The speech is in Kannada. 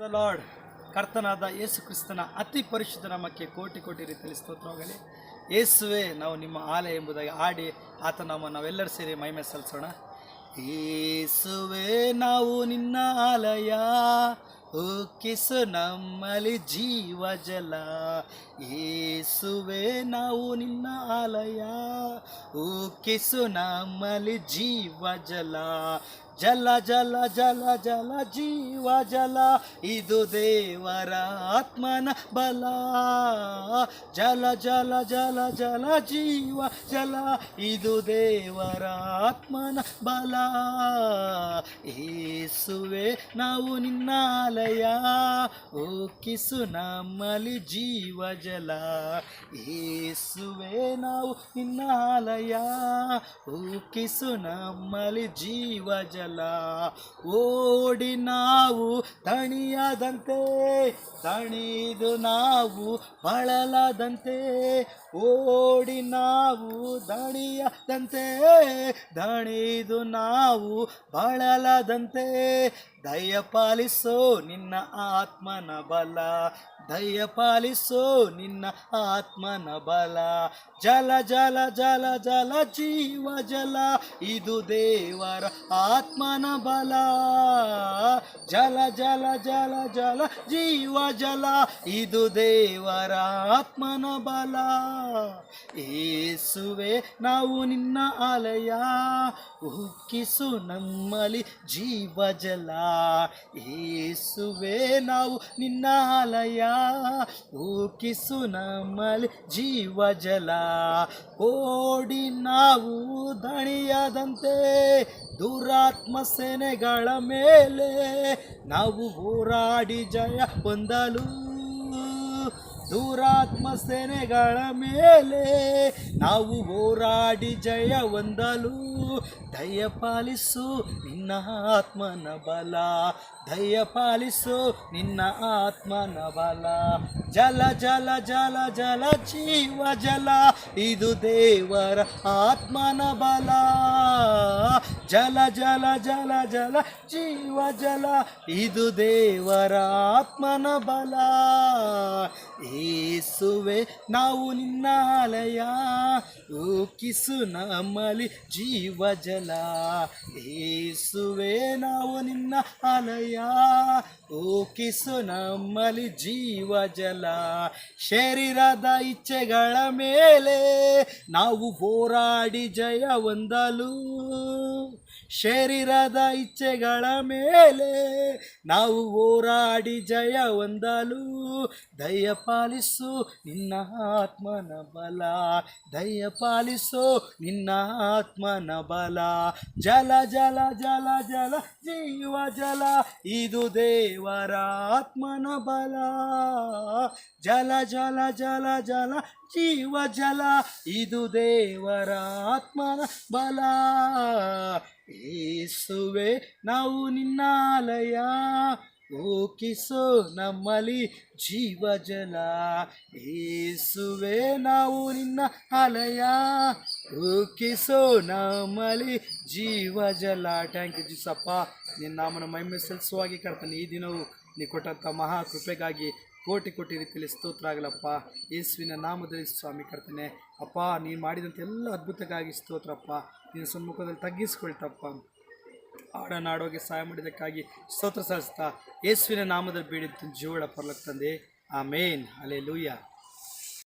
ದ ಲಾರ್ಡ್ ಕರ್ತನಾದ ಯೇಸು ಕ್ರಿಸ್ತನ ಅತಿ ಪರಿಶುದ್ಧ ನಾಮಕ್ಕೆ ಕೋಟಿ ಕೋಟಿ ರೀತಿಯಲ್ಲಿ ಸ್ತೋತ್ರವಾಗಲಿ. ಯೇಸುವೆ, ನಾವು ನಿಮ್ಮ ಆಲಯ ಎಂಬುದಾಗಿ ಆಡಿ ಆತ ನಮ್ಮ ನಾವೆಲ್ಲರೂ ಸೇರಿ ಮಹಿಮೆ ಸಲ್ಲಿಸೋಣ. ಯೇಸುವೆ, ನಾವು ನಿನ್ನ ಆಲಯ. ಉಕ್ಕಿಸು ನಮ್ಮಲ್ಲಿ ಜೀವ ಜಲ. ಯೇಸುವೆ, ನಾವು ನಿನ್ನ ಆಲಯ. ಉಕ್ಕಿಸು ನಮ್ಮಲ್ಲಿ ಜೀವ ಜಲ. ಜಲ ಜಲ ಜಲ ಜಲ ಜೀವ ಜಲ, ಇದು ದೇವರ ಆತ್ಮನ ಬಲ. ಜಲ ಜಲ ಜಲ ಜಲ ಜೀವ ಜಲ, ಇದು ದೇವರ ಆತ್ಮನ ಬಲ. ಏಸುವೆ, ನಾವು ನಿನ್ನಾಲಯ ಓಕಿಸು ನಮ್ಮಲ್ಲಿ ಜೀವ ಜಲ. ಏಸುವೆ, ನಾವು ನಿನ್ನಾಲಯ ಓಕಿಸು ನಮ್ಮಲ್ಲಿ ಜೀವ ಜಲ. ಓಡಿ ನಾವು ತಣಿಯದಂತೆ, ತಣಿದು ನಾವು ಬಳಲದಂತೆ ಓಡಿ ನಾವು ದಣಿಯದಂತೆ ದಣಿದು ನಾವು ಬಳಲದಂತೆ ದಯಪಾಲಿಸೋ ನಿನ್ನ ಆತ್ಮನ ಬಲ ದಯಪಾಲಿಸೋ ನಿನ್ನ ಆತ್ಮನ ಬಲ. ಜಲ ಜಲ ಜಲ ಜಲ, ಜೀವ, ಜಲ, ಇದು ದೇವರ ಆತ್ಮನ ಬಲ. ಜಲ ಜಲ ಜಲ ಜಲ, ಜೀವ, ಜಲ, ಇದು ದೇವರ ಆತ್ಮನ ಬಲ. ಏಸುವೆ, ನಾವು ನಿನ್ನ ಆಲಯ. ಉಕ್ಕಿಸು ನಮ್ಮಲ್ಲಿ ಜೀವ, ಜಲ. ಏಸುವೆ, ನಾವು ನಿನ್ನ ಆಲಯ. ಉಕ್ಕಿಸು ನಮ್ಮಲ್ಲಿ ಜೀವ, ಜಲ. ಓಡಿ ನಾವು ದಣಿಯದಂತೆ. ದುರಾತ್ಮ ಸೇನೆಗಳ ಮೇಲೆ ನಾವು ಹೋರಾಡಿ ಜಯ ಹೊಂದಲು. ದುರಾತ್ಮ ಸೇನೆಗಳ ಮೇಲೆ ನಾವು ಹೋರಾಡಿ ಜಯ ಹೊಂದಲು. ದಯಪಾಲಿಸು ನಿನ್ನ ಆತ್ಮನ ಬಲ. ದಯಪಾಲಿಸು ನಿನ್ನ ಆತ್ಮನ ಬಲ. ಜಲ ಜಲ ಜಲ ಜಲ, ಜೀವ, ಜಲ, ಇದು ದೇವರ ಆತ್ಮನ ಬಲ. ಜಲ ಜಲ ಜಲ ಜಲ, ಜೀವ, ಜಲ. ಇದು ದೇವರ ಆತ್ಮನ ಬಲ. ಏಸುವೆ, ನಾವು ನಿನ್ನ ಆಲಯ. ಊಕಿಸು ನಮ್ಮಲ್ಲಿ ಜೀವ, ಜಲ. ಏಸುವೆ, ನಾವು ನಿನ್ನ ಆಲಯ. ಊಕಿಸು ನಮ್ಮಲ್ಲಿ ಜೀವ, ಜಲ. ಶರೀರದ ಇಚ್ಛೆಗಳ ಮೇಲೆ ನಾವು ಹೋರಾಡಿ ಜಯ ಹೊಂದಲು. ಶರೀರದ ಇಚ್ಛೆಗಳ ಮೇಲೆ ನಾವು ಹೋರಾಡಿ ಜಯ ಹೊಂದಲು. ದಯಪಾಲಿಸು ನಿನ್ನ ಆತ್ಮನ ಬಲ. ದಯಪಾಲಿಸು ನಿನ್ನ ಆತ್ಮನ ಬಲ. ಜಲ ಜಲ ಜಲ ಜಲ, ಜೀವ, ಜಲ, ಇದು ದೇವರ ಆತ್ಮನ ಬಲ. ಜಲ ಜಲ ಜಲ ಜಲ, ಜೀವ, ಜಲ, ಇದು ದೇವರ ಆತ್ಮನ ಬಲ. ಏಸುವೆ, ನಾವು ನಿನ್ನ ಆಲಯ ಓಕಿಸೋ ನಮ್ಮಲ್ಲಿ ಜೀವ ಜಲ ಏಸುವೆ, ನಾವು ನಿನ್ನ ಅಲಯ ಓಕಿಸೋ ನಮ್ಮಲ್ಲಿ ಜೀವ ಜಲ ಟ್ಯಾಂಕ್ ಯು ಜೀಸಪ್ಪ ನಿನ್ನ ನಾಮನ ಮೈಮೆ ಸಲ್ಲಿಸುವಾಗಿ ಕರ್ತನೆ, ಈ ದಿನವೂ ನೀ ಕೊಟ್ಟಂಥ ಮಹಾ ಕೃಪೆಗಾಗಿ ಕೋಟಿ ಕೋಟಿ ರೀತಿಯಲ್ಲಿ ಸ್ತೋತ್ರ ಆಗಲಪ್ಪ. ಯೇಸುವಿನ ನಾಮದಲ್ಲಿ ಸ್ವಾಮಿ ಕರ್ತನೆ, ಅಪ್ಪ, ನೀನು ಮಾಡಿದಂಥ ಎಲ್ಲ ಅದ್ಭುತಕ್ಕಾಗಿ ಸ್ತೋತ್ರಪ್ಪ. ನಿನ್ನ ಸಮ್ಮುಖದಲ್ಲಿ ತಗ್ಗಿಸ್ಕೊಳ್ತಪ್ಪ. ಆಡನಾಡೋಗೆ ಸಹಾಯ ಮಾಡಿದ್ದಕ್ಕಾಗಿ ಸ್ತೋತ್ರ ಸಲ್ಲಿಸ್ತಾ ಯೇಸುವಿನ ನಾಮದಲ್ಲಿ ಬೇಡಿದ್ದು ಜೀವಳ ಪರ್ಲಕ್ ತಂದೆ. ಮೇನ್ ಅಲೆ ಲೂಯ್ಯ